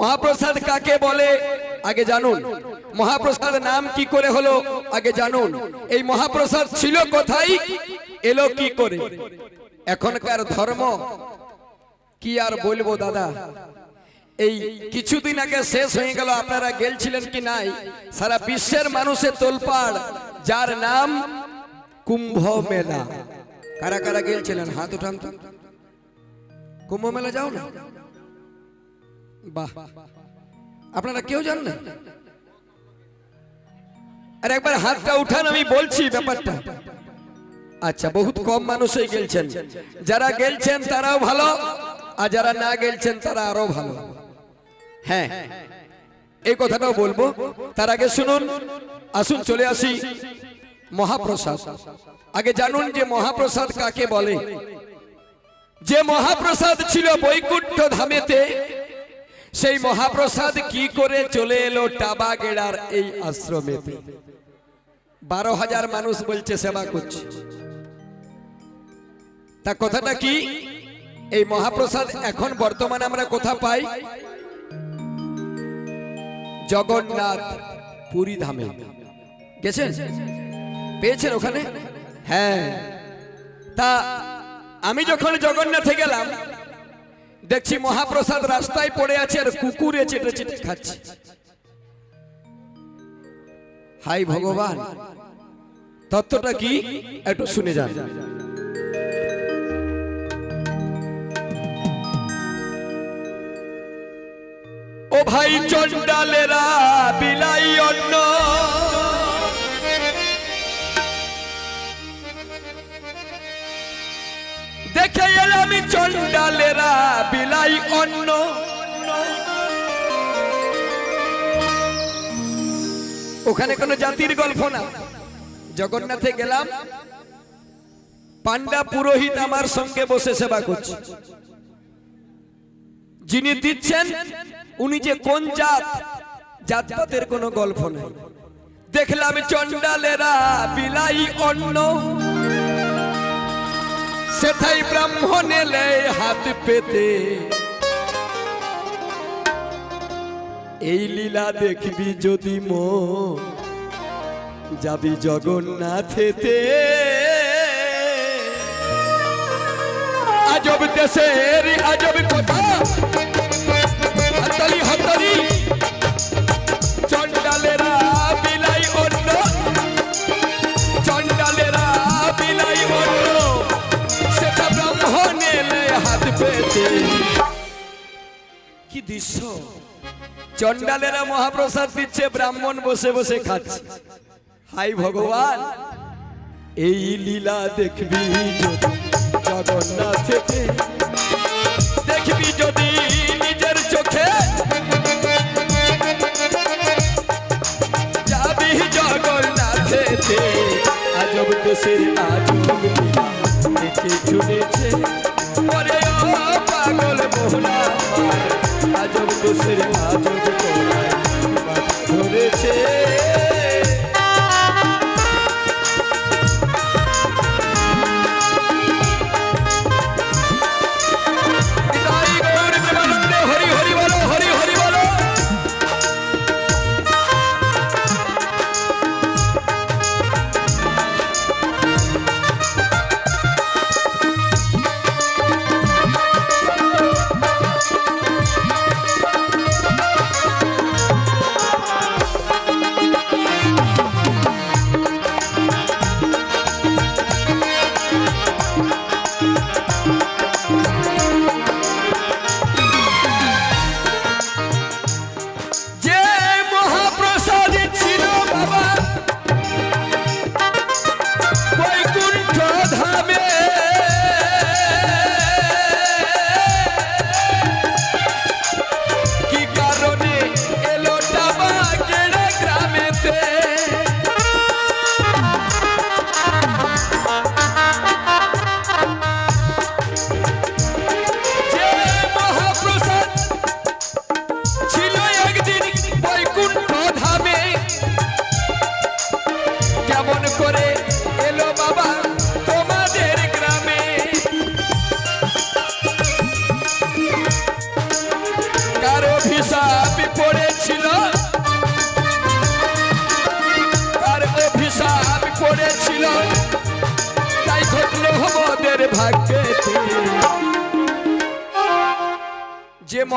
মহাপ্রসাদ কাকে বলে? আগে জানুন। মহাপ্রসাদ নাম কি করে হলো? আগে জানুন। এই মহাপ্রসাদ ছিল কোথায়? এলো কি করে? এখনকার ধর্ম কি আর বলব দাদা? এই কিছুদিন আগে শেষ হয়ে গেল, আপনারা গেলছিলেন কি নাই? সারা বিশ্বের মানুষের তোলপাড়, যার নাম কুম্ভ মেলা। কারা কারা গেলছিলেন? হাত উঠান কুম্ভ মেলা যাও না? বাহ। আপনারা কেউ জান না আর একবার হাতটা উঠান, আমি বলছি ব্যাপারটা। আচ্ছা বহুত কম মানুষই গেলছেন। যারা গেলছেন তারাও ভালো, আর যারা না গেলছেন তারা আরও ভালো। হ্যাঁ এই কথাটাও বলব। তার আগে শুনুন, আসুন চলে আসি। মহাপ্রসাদ। আগে জানুন যে মহাপ্রসাদ কাকে বলে? যে মহাপ্রসাদ ছিল বৈকুণ্ঠ ধামেতে সেই মহাপ্রসাদ কি করে চলে এলো টাবা গেড়ার এই আশ্রমেতে? বারো হাজার মানুষ বলছে সেবা করছে। তা কথাটা কি? এই মহাপ্রসাদ এখন বর্তমানে আমরা কোথা পাই? জগন্নাথ পুরী ধামে। গেছেন? পেয়েছেন ওখানে? হ্যাঁ। তা আমি যখন জগন্নাথে গেলাম দেখছি মহাপ্রসাদ রাস্তায় পড়ে আছে আর কুকুরে চেটে চেটে খাচ্ছে। হাই ভগবান, তত্ত্বটা কি? একটু শুনে যান। ও ভাই চন্ডালেরা বিলাই অন্ন দেখে এলাম চন্ডালেরা বিলাই অন্ন। ওখানে কোনো জাতির গল্প না। জগন্নাথে গেলাম। পান্ডা পুরোহিত আমার সঙ্গে বসে সেবা করছে। যিনি দিচ্ছেন, উনি যে কোন জাত, জাতপাতের কোনো গল্প নেই। দেখলাম চন্ডালেরা বিলাই অন্ন। সেথাই ব্রাহ্মণ এলে হাত পেতে। এই লীলা দেখবি যদি মো যাবি জগন্নাথেতে। আজব দেশের, আজব চন্ডালেরা মহাপ্রসাদ দিচ্ছে, ব্রাহ্মণ বসে বসে খাচ্ছে। হাই ভগবান, এই লীলা দেখবি যদি জগন্নাথেতে দেখবি যদি নিজের চোখে। যাবি জগন্নাথেতে, আজব দেশের আজব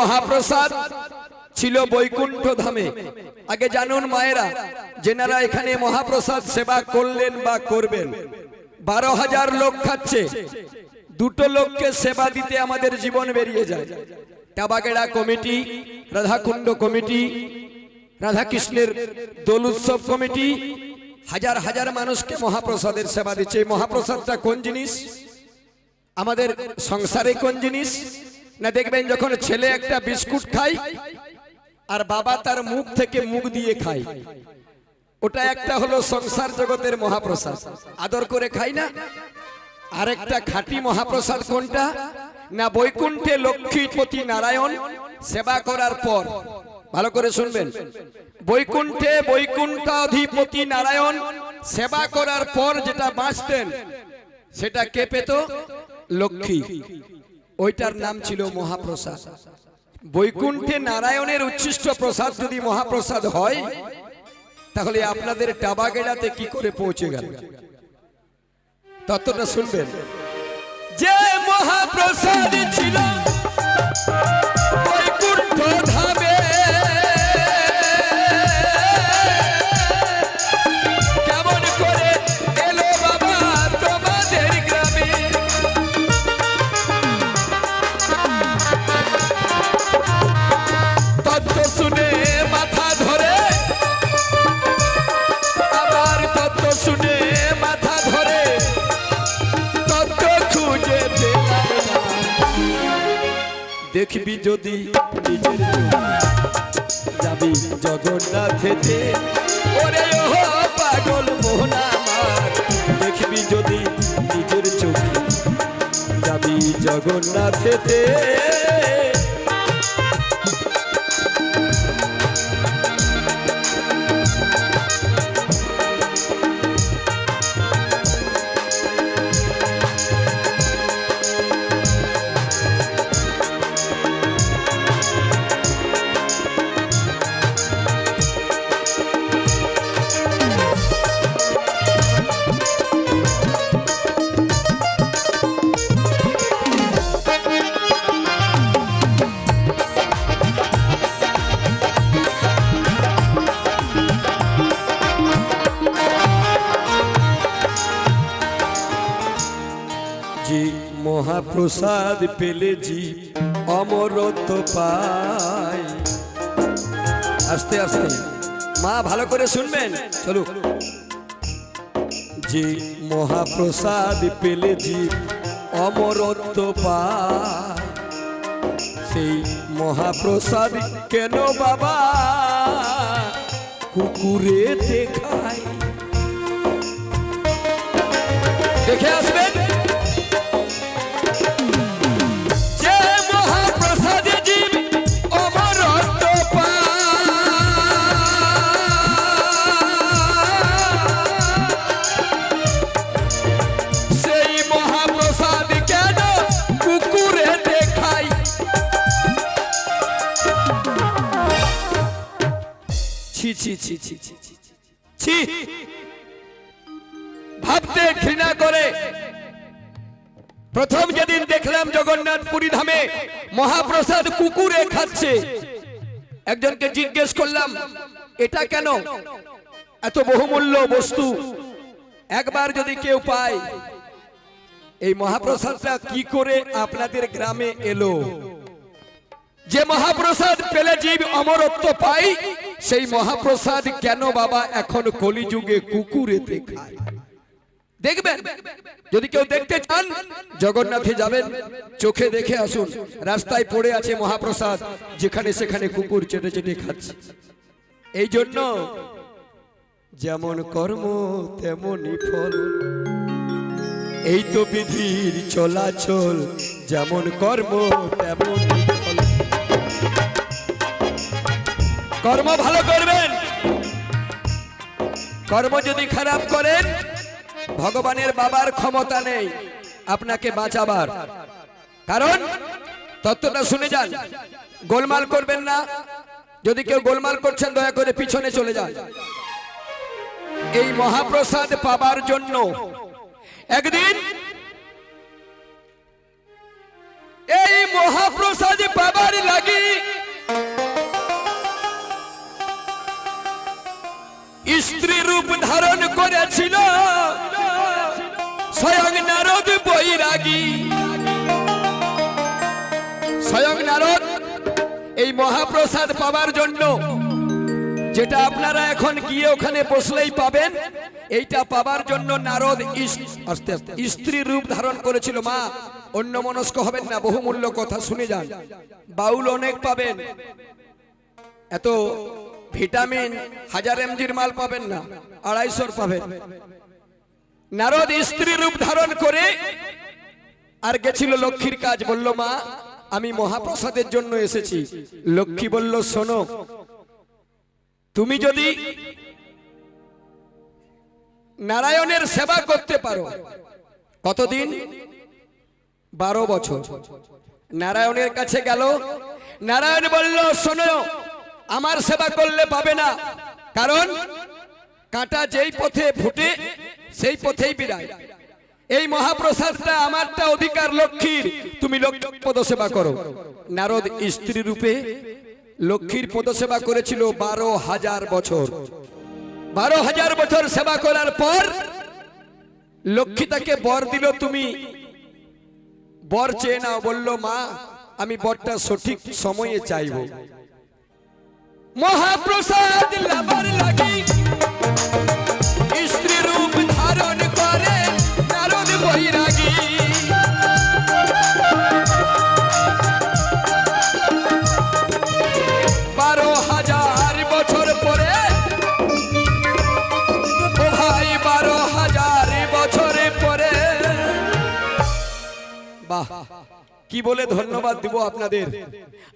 মহাপ্রসাদ ছিল বৈকুণ্ঠ ধামে। আগে জানুন মায়েরা, যেনারা এখানে মহাপ্রসাদ সেবা করলেন বা করবেন। বারো হাজার লোক খাচ্ছে। দুটো লোককে সেবা দিতে আমাদের জীবন বেরিয়ে যায়। টাবাগেড়া কমিটি, রাধাকুণ্ড কমিটি, রাধাকৃষ্ণের দোল উৎসব কমিটি, হাজার হাজার মানুষকে মহাপ্রসাদের সেবা দিচ্ছে। এই মহাপ্রসাদটা কোন জিনিস? আমাদের সংসারে কোন জিনিস? না, দেখবেন যখন ছেলে একটা বিস্কুট খায় আর বাবা তার মুখ থেকে মুখ দিয়ে খায়। ওটা একটা হলো সংসার জগতের মহাপ্রসাদ। আদর করে খাই না? আরেকটা খাঁটি মহাপ্রসাদ কোনটা? না, বৈকুণ্ঠে লক্ষ্মীপতি নারায়ণ সেবা করার পর। ভালো করে শুনবেন। বৈকুণ্ঠে বৈকুণ্ঠাধিপতি নারায়ণ সেবা করার পর যেটা বাঁচতেন, সেটা কে পেত? লক্ষ্মী। ওইটার নাম ছিল মহাপ্রসাদ। বৈকুণ্ঠে নারায়ণের উচ্ছিষ্ট প্রসাদ যদি মহাপ্রসাদ হয়, তাহলে আপনাদের টাবাগেড়াতে কি করে পৌঁছে গেল? ততটা শুনবেন। যে মহাপ্রসাদ ছিল দেখবি যদি নিজের যাবি জগন্নাথেতে। ওরে ও পাগল মোহনা দেখবি যদি নিজের চোখে যাবি জগন্নাথেতে। মহাপ্রসাদ পেলে জীব, অমরত্ব পায়। আস্তে আস্তে। মা, ভালো করে শুনবেন? চলুক। যে মহাপ্রসাদ পেলে জীব, অমরত্ব পায়। সেই মহাপ্রসাদ কেন বাবা? কুকুরে দেখায় দেখে আসবেন? ছি ভাবতে ঘৃণা করে। প্রথম যেদিন দেখলাম জগন্নাথ পুরী ধামে মহাপ্রসাদ কুকুরে খাচ্ছে। একজনকে জিজ্ঞেস করলাম, এটা কেন? এত বহুমূল্য বস্তু। একবার যদি কেউ পায়, এই মহাপ্রসাদটা কি করে আপনাদের গ্রামে এলো? যে মহাপ্রসাদ পেলে জীব অমরত্ব পাই সেই মহাপ্রসাদ কেন বাবা এখন কলিযুগে কুকুরেতে খায়? দেখবেন, যদি কেউ দেখতে চান, জগন্নাথে যাবেন, চোখে দেখে আসুন, রাস্তায় পড়ে আছে মহাপ্রসাদ, যেখানে সেখানে কুকুর চেটে চেটে খাচ্ছে। এই জন্য যেমন কর্ম, তেমনই ফল। এই তো বিধির চলাচল, যেমন কর্ম, তেমনই কর্ম ভালো করবেন। কর্ম যদি খারাপ করেন, ভগবানের বাবার ক্ষমতা নেই, আপনাকে বাঁচাবার। কারণ, তত্ত্বটা শুনে যান, গোলমাল করবেন না। যদি কেউ গোলমাল করছেন, দয়া করে পিছনে চলে যান। এই মহাপ্রসাদ পাবার জন্য একদিন স্ত্রী রূপ ধারণ করেছিল। স্বয়ং নারদ বৈরাগী। স্বয়ং নারদ, এই মহাপ্রসাদ পাবার জন্য যেটা আপনারা এখন গিয়ে ওখানে বসলেই পাবেন, এইটা পাবার জন্য নারদ আস্তে আস্তে, স্ত্রী রূপ ধারণ করেছিল। মা অন্য মনস্ক হবেন না, বহুমূল্য কথা, শুনে যান। বাউল অনেক পাবেন। এত ভিটামিন হাজার এমজির মাল পাবেন না, আড়াইশোর পাবেন। নারদ স্ত্রী রূপ ধারণ করে আর গেছিল লক্ষ্মীর কাজ, বলল, মা, আমি মহাপ্রসাদের জন্য এসেছি। লক্ষ্মী বলল, শোনো, তুমি যদি নারায়ণের সেবা করতে পারো, কতদিন? বারো বছর। নারায়ণের কাছে গেল। নারায়ণ বলল, শোনো আমার সেবা করলে পাবে না। কারণ কাঁটা যেই পথে ফুটে, সেই পথেই বিরায় এই মহাপ্রসাদটা আমারটা অধিকার লক্ষ্মীর। তুমি লক্ষ্মী পদ সেবা করো। নারদ স্ত্রী রূপে লক্ষ্মীর পদ সেবা করেছিল বারো হাজার বছর। বারো হাজার বছর সেবা করার পর লক্ষ্মী তাকে বর দিল, তুমি বর চেয়ে নাও। বলল, মা, আমি বরটা সঠিক সময়ে চাইব। মহাপ্রসাদ লাভার লাগি। স্ত্রী রূপ ধারণ করে, নারদ বৈরাগী। বারো হাজার বছর পরে, ও বারো হাজার বছর পরে, বাহ। কি বলে ধন্যবাদ দিব আপনাদের?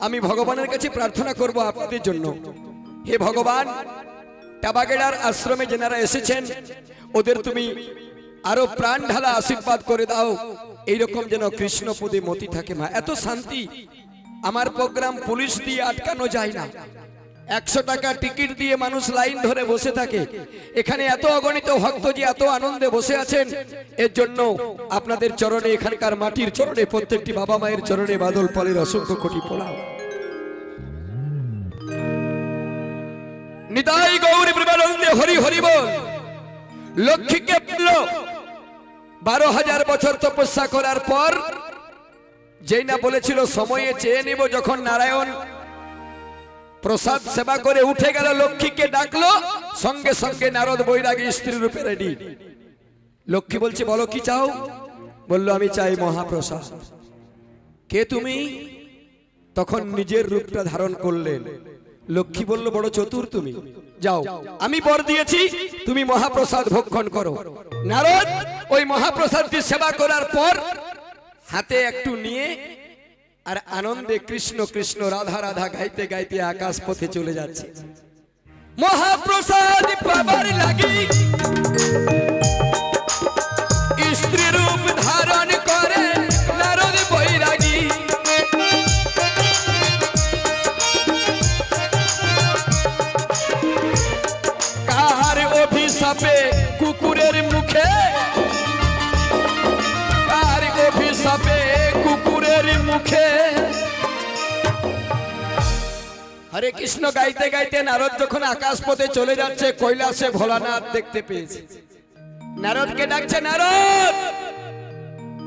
আমি ভগবানের কাছে প্রার্থনা করব আপনাদের জন্য। হে ভগবান, টাবাগেড়ার আশ্রমে যেনারা এসেছেন, ওদের তুমি আরও প্রাণ ঢালা আশীর্বাদ করে দাও। এইরকম যেন কৃষ্ণপদে মতি থাকে মা। এত শান্তি, আমার প্রোগ্রাম পুলিশ দিয়ে আটকানো যায় না। একশো টাকা টিকিট দিয়ে মানুষ লাইন ধরে বসে থাকে। এখানে এত অগণিত ভক্ত যে এত আনন্দে বসে আছেন, এর জন্য আপনাদের চরণে, এখানকার মাটির চরণে, প্রত্যেকটি বাবা মায়ের চরণে বাদল পলের অসংখ্য কোটি পোড়াও নিতাই গৌরী প্রেমানন্দে হরি হরি বল। লক্ষ্মীকে বারো হাজার বছর তপস্যা করার পর, যেই না বলেছিল, সময়ে চেয়ে নেব যখন নারায়ণ প্রসাদ সেবা করে উঠে গেল, লক্ষ্মীকে ডাকলো, সঙ্গে সঙ্গে নারদ বৈরাগী স্ত্রী রূপে রেডি। লক্ষ্মী বলছে, বলো কি চাও? বলল, আমি চাই মহাপ্রসাদ। কে তুমি? তখন নিজের রূপটা ধারণ করলেন। লক্ষ্মী বলল, বড় চতুর তুমি। যাও, আমি বর দিয়েছি, তুমি মহাপ্রসাদ ভক্ষণ করো। নারদ, ওই মহাপ্রসাদটি সেবা করার পর হাতে একটু নিয়ে আর আনন্দে কৃষ্ণ কৃষ্ণ রাধা রাধা গাইতে গাইতে আকাশ পথে চলে যাচ্ছে। মহাপ্রসাদ কৃষ্ণ গাইতে গাইতে নারদ যখন আকাশ পথে চলে যাচ্ছে, কৈলাসে ভোলানাথ দেখতে পেয়েছে। নারদকে ডাকছে, নারদ!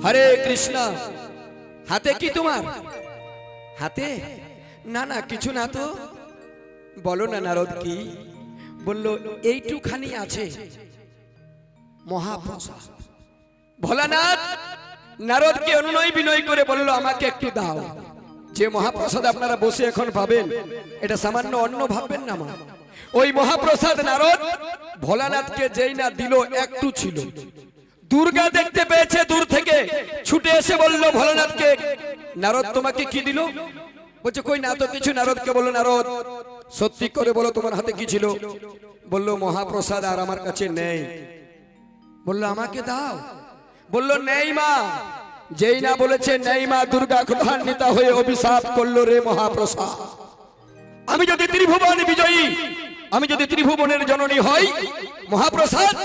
হরে কৃষ্ণ, হাতে কি তোমার? হাতে? না না, কিছু না তো। বলো না, নারদ, কি? বলল, এইটুখানি আছে। মহাপ্রসাদ। ভোলানাথ, নারদকে অনুনয় বিনয় করে বলল, আমাকে একটু দাও। যে মহাপ্রসাদ আপনারা বসে এখন পাবেন, এটা সামান্য অন্য ভাববেন না মা। ওই মহাপ্রসাদ নারদ ভোলানাথকে যেই না দিল, একটু ছিল। দুর্গা দেখতে পেয়েছে দূর থেকে, ছুটে এসে বলল, ভোলানাথকে, নারদ তোমাকে কি দিল? বলছে, কই না তো কিছু, নারদকে বলল নারদ, সত্যি করে বলো তোমার হাতে কি ছিল? বলল, মহাপ্রসাদ আর আমার কাছে নেই। বলল, আমাকে দাও। বলল, নেই মা। যেই না বলেছে, নেই মা, দুর্গা ক্রধান্বিতা হয়ে অভিশাপ করল রে মহাপ্রসাদ। আমি যদি ত্রিভুবন বিজয়ী, আমি যদি ত্রিভুবনের জননী হই, মহাপ্রসাদ,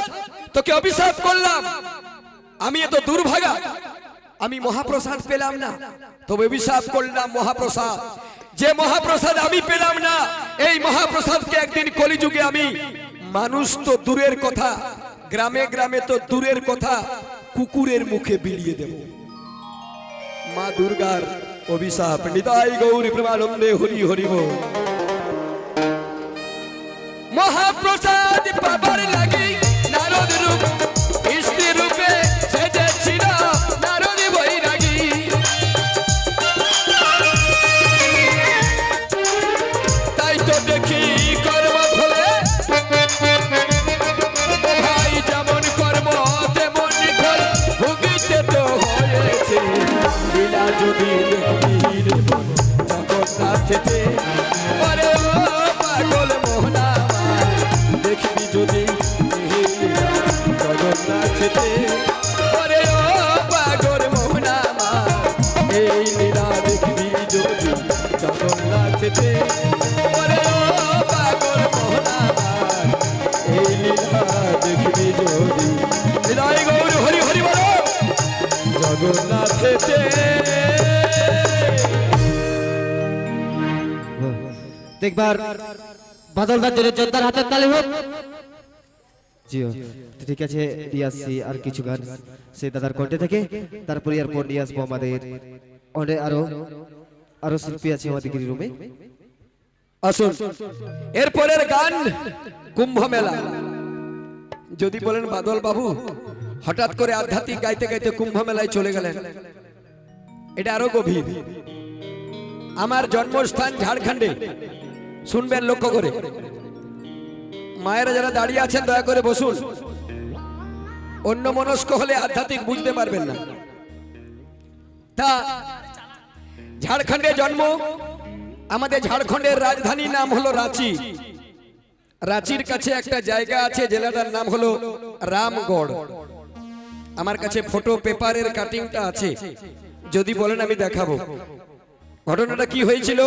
তোকে অভিশাপ করলাম। আমি এত দুর্ভাগা, আমি মহাপ্রসাদ পেলাম না। তবে অভিশাপ করলাম মহাপ্রসাদ। যে মহাপ্রসাদ আমি পেলাম না, এই মহাপ্রসাদকে একদিন কলিযুগে আমি, মানুষ তো দূরের কথা, গ্রামে গ্রামে তো দূরের কথা, কুকুরের মুখে বিলিয়ে দেব। মা দুর্গার অভিশাপ নিতাই গৌরী প্রেমানন্দে হরি হরি বল। মহাপ্রসাদ পাবার জগন্নাথেতে দেখবার বাদল রাজ্যের যোদ্ধার হাতের তালি হোক। জিও ঠিক আছে আর কিছু গান সেই দাদার কণ্ঠে থেকে। তারপরে এরপর নিয়ে আসব আমাদের অনেক আরও আরও শিল্পী আছে আমাদের গিরি রুমে। আসুন। এরপরের গান কুম্ভ মেলা। যদি বলেন বাদল বাবু হঠাৎ করে আধ্যাত্মিক গাইতে গাইতে কুম্ভ মেলায় চলে গেলেন। এটা আরও গভীর। আমার জন্মস্থান ঝাড়খণ্ডে। শুনবেন লক্ষ্য করে। মায়েরা যারা দাঁড়িয়ে আছেন, দয়া করে বসুন। অন্য মনস্ক হলে আধ্যাত্মিক বুঝতে পারবেন না। তা, ঝাড়খণ্ডে জন্ম। আমাদের ঝাড়খণ্ডের রাজধানীর নাম হলো রাঁচি। রাঁচির কাছে একটা জায়গা আছে, জেলাটার নাম হলো রামগড়। আমার কাছে ফটো পেপারের কাটিংটা আছে। যদি বলেন আমি দেখাবো। ঘটনাটা কি হয়েছিল?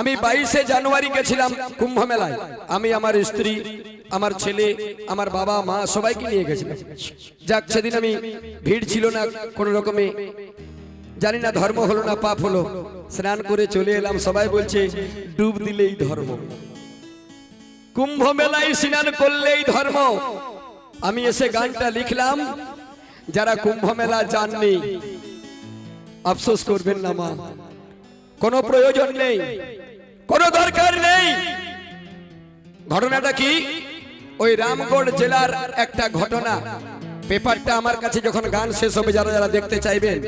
আমি বাইশে জানুয়ারি গেছিলাম কুম্ভ মেলায় আমি আমার স্ত্রী, আমার ছেলে, আমার বাবা, মা সবাইকে নিয়ে গেছিলাম। যাক, সেদিন আমি ভিড় ছিল না কোনো রকমে। জানি না ধর্ম হলো না পাপ হলো। স্নান করে চলে এলাম, সবাই বলছে, ডুব দিলেই ধর্ম। কুম্ভ মেলায় স্নান করলেই ধর্ম। আমি এসে গানটা লিখলাম, যারা কুম্ভ মেলা যাননি আফসোস করবেন না মা। কোনো প্রয়োজন নেই। কোনো দরকার নেই। ঘটনাটা কি? ওই রামগড় জেলার একটা ঘটনা। পেপারটা আমার কাছে যখন গান শেষ হবে যারা যারা দেখতে চাইবেন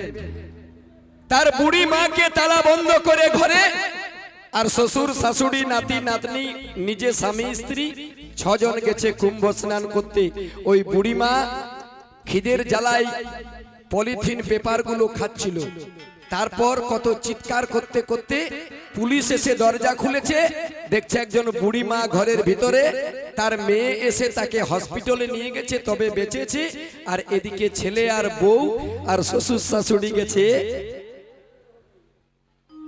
তার বুড়ি মাকে তালা বন্ধ করে ঘরে আর শ্বশুর শাশুড়ি নাতি নাতনি নিজে স্বামী স্ত্রী ছজন গেছে কুম্ভ স্নান করতে। ওই বুড়ি মা খিদের জ্বালায় পলিথিন পেপারগুলো খাচ্ছিল। তারপর কত চিৎকার করতে করতে পুলিশ এসে দরজা খুলেছে। দেখছে একজন বুড়ি মা ঘরের ভিতরে, তার মেয়ে এসে তাকে হসপিটালে নিয়ে গেছে, তবে বেঁচেছে, আর এদিকে ছেলে আর বউ আর শ্বশুর শাশুড়ি গেছে।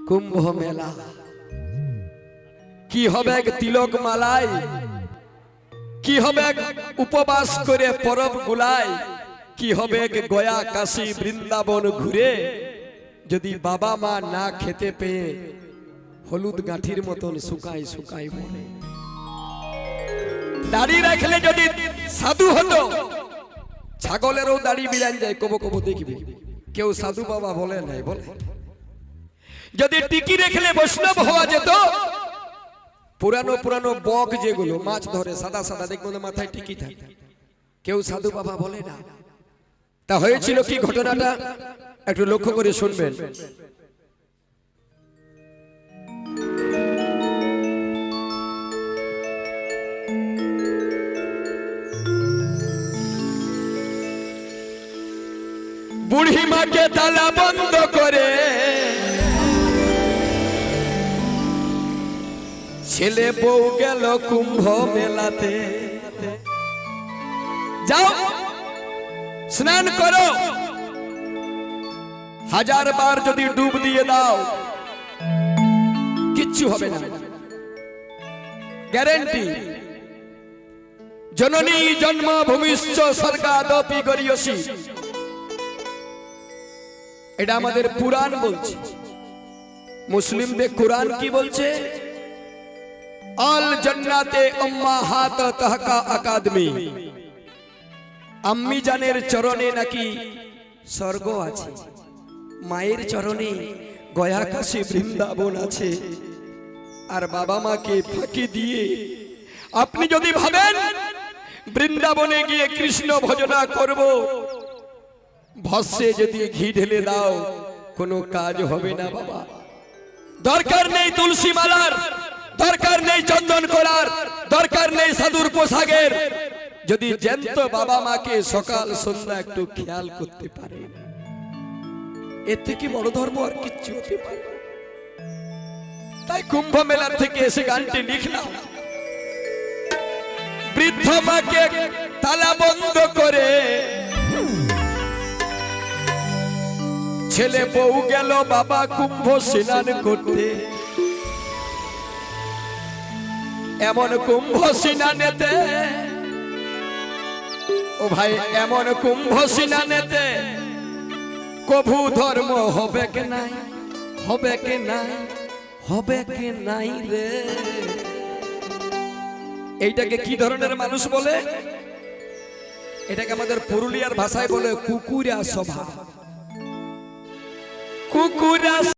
কুম্ভ মেলা। কি হবে এক তিলক মালায়? কি হবে এক উপবাস করে পরব গুলায়? কি হবে গয়া কাশি বৃন্দাবন ঘুরে? যদি বাবা মা না খেতে পেয়ে হলুদ গাঁঠির মতন শুকাই শুকাই বলে দাড়ি রাখলে যদি সাধু হতো, ছাগলেরও দাড়ি বিরান যায়, কবো কবো দেখবে। কেউ সাধু বাবা বলে নাই, বলে। যদি টিকি রেখলে বৈষ্ণব হওয়া যেত, পুরানো পুরানো বক যেগুলো মাছ ধরে, সাদা সাদা দেখব মাথায় টিকি থাকে। কেউ সাধু বাবা বলে না। তা হয়েছিল কি ঘটনাটা? একটু লক্ষ্য করে শুনবেন। বুড়ি মাকে তালা বন্ধ করে ছেলে বউ গেল কুম্ভ মেলাতে। যাও স্নান করো। হাজার বার যদি ডুব দিয়ে দাও, কিচ্ছু হবে না। গ্যারেন্টি। জননী জন্ম ভূমিষ্ঠ স্বর্গাদপি গরিয়সী। এটা আমাদের পুরাণ বলছে। মুসলিমদের কোরআন কি বলছে? আল জান্নাতে আম্মা হাত তাহকা আকাদমি। আম্মি জানের চরণে নাকি স্বর্গ আছে? মায়ের চরণে গয়া কাশী বৃন্দাবন আছে। আর বাবা মাকে ফাঁকি দিয়ে আপনি যদি ভাবেন বৃন্দাবনে গিয়ে কৃষ্ণ ভজনা করব, ভস্যে যদি ঘি ঢেলে দাও, কোনো কাজ হবে না বাবা। দরকার নেই তুলসী মালার, দরকার নেই চন্দন করার দরকার নেই সাধুর পোশাকের যদি জ্যান্ত বাবা মাকে সকাল সন্ধ্যা একটু খেয়াল করতে পারে। এর থেকে বড় ধর্ম আর কিচ্ছু হতে পারে তাই কুম্ভ মেলার থেকে এসে গানটি লিখলাম। বৃদ্ধ মাকে তালা বন্ধ করে। ছেলে বউ গেল বাবা কুম্ভ স্নান করতে। এমন কুম্ভ স্নানেতে ও ভাই, এমন কুম্ভ স্নানেতে কভু ধর্ম হবে কে নাই? হবে কে নাই? হবে কে নাই রে? এইটাকে কি ধরনের মানুষ বলে? এটাকে আমাদের পুরুলিয়ার ভাষায় বলে কুকুরা স্বভাব কুকুরা